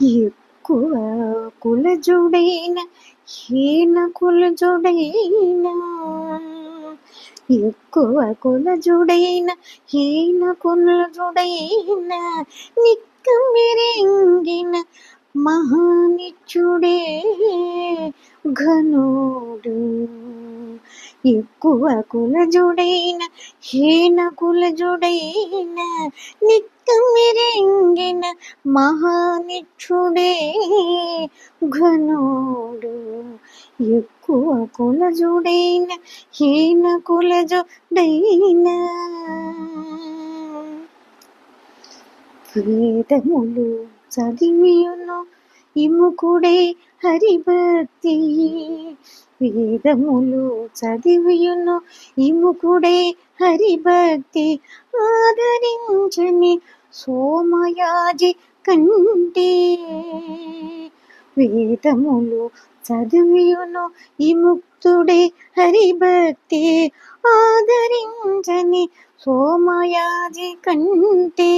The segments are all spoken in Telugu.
ఎక్కువ కులజుడైన హీన కులజుడైన. ఎక్కువ కులజుడైన హీన కులజుడైన నిక్కమిరింగిన మహానిచ్చుడే ఘనుడు. ఎక్కువ కులజుడైన హీన కులజుడైన నిక్కమిరింగిన మహానిచ్చుడే ఘనుడు. ఎక్కువ కులజుడైన హీన కులజుడైన. వేదములు చదివియును. ఇముకుడే హరిభక్తి వేదములు చదివియును. ఇముకుడే హరిభక్తి ఆదరించని సోమయాజి కంటే వేదములు చదివియును. ఇముక్తుడే హరిభక్తి ఆదరించని సోమయాజి కంటే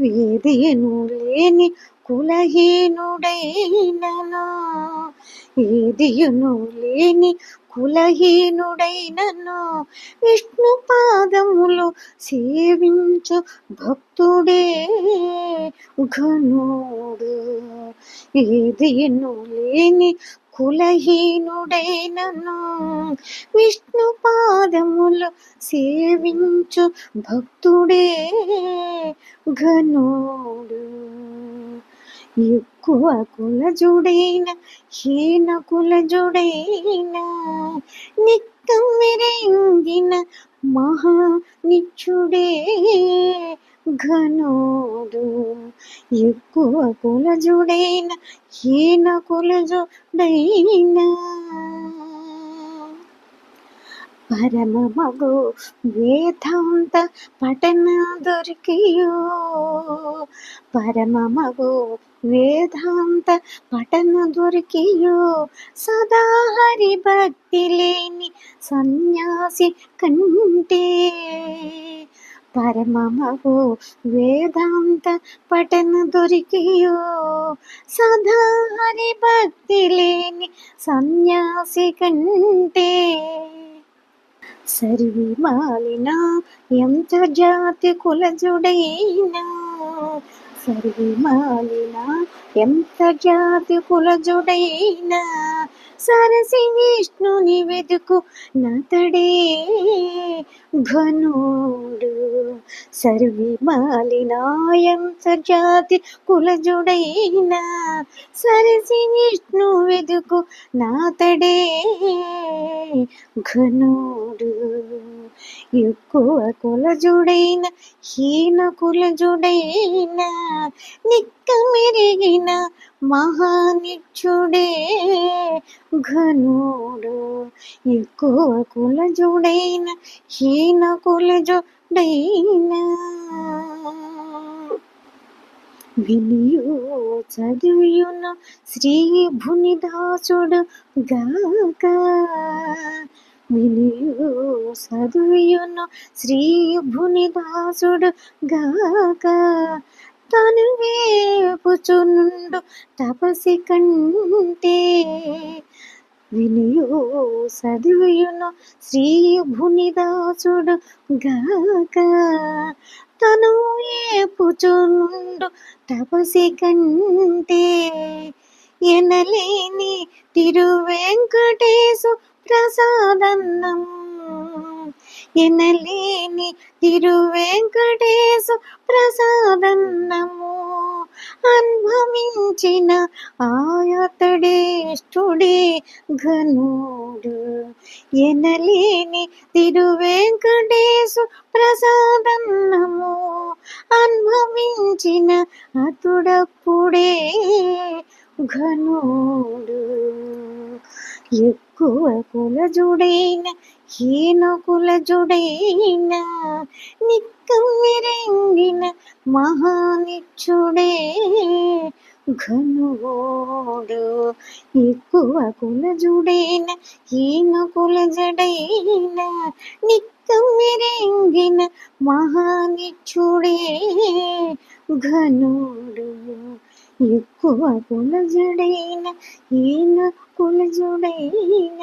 వేదియను లేని కులహీనుడైనను? ఏదియును లేని కులహీనుడైనను? విష్ణు పాదములు సేవించు భక్తుడే ఘనుడు. ఏదియును లేని కులహీనుడైనను విష్ణు పాదములు సేవించు భక్తుడే ఘనుడు. ఎక్కువ కులజుడైన హీన కులజుడైన మహా నిచ్చుడే. ఘనుడు ఎక్కువ కులజుడైన హీన కులజుడైన. పరమ మగు వేదాంత పఠన దొరికియో. పరమ మగు వేదాంత పఠన దొరికియో. సదా హరి భక్తి లేని సన్యాసి కంటే పరమమవు వేదాంత పఠన దొరికియో. సదా హరి భక్తి లేని సన్యాసి కంటే సర్వి మాలిన ఎంత జాతి కులజుడైనా సర్వి మాలిన ఎంత జాతి కులజుడైనా సరసి విష్ణుని వెతుకు నతడే ఘనుడు. సర్వి మాలినాయంత జాతి కులజుడైనా సరసి విష్ణు వెదుకు నాతడే ఘనుడు. ఎక్కువ కులజుడైన హీన కులజుడైన నిక్కమిరిగిన మహానిచ్చుడే ఘనుడు ఎక్కువ కులజుడైన హీన కులజుడైన. వినియు చదివియును శ్రీ భునిదాసుడు గాక వినియు చదివియును శ్రీ భునిదాసుడు గాక వేపుచునుండు తపసి కంటే వినియు చదివియును శ్రీ భునిదాసుడు గాక. తను ఏపుచునుండు తపసి కంటే ఎనలేని తిరువెంకటేశు ప్రసాదన్నం. ఎనలేని తిరువెంకటేశు ప్రసాదన్నము అనుభవించిన ఆయతడేష్టుడే ఘనుడు. ఎనలేని తిరువెంకటేశు ప్రసాదన్నము అనుభవించిన అతుడప్పుడే ఘనుడు. ఎక్కువ కులజుడైన హీన కులజుడైన నిక్కమిరంగిన మహానిచ్చుడే. ఘనుడు ఎక్కువ కులజుడైన ఈను కులజడైన నిక్కమిరెంగిన మహానిచ్చుడే. ఘనుడు ఎక్కువ కులజుడైన ఈను కులజుడైన.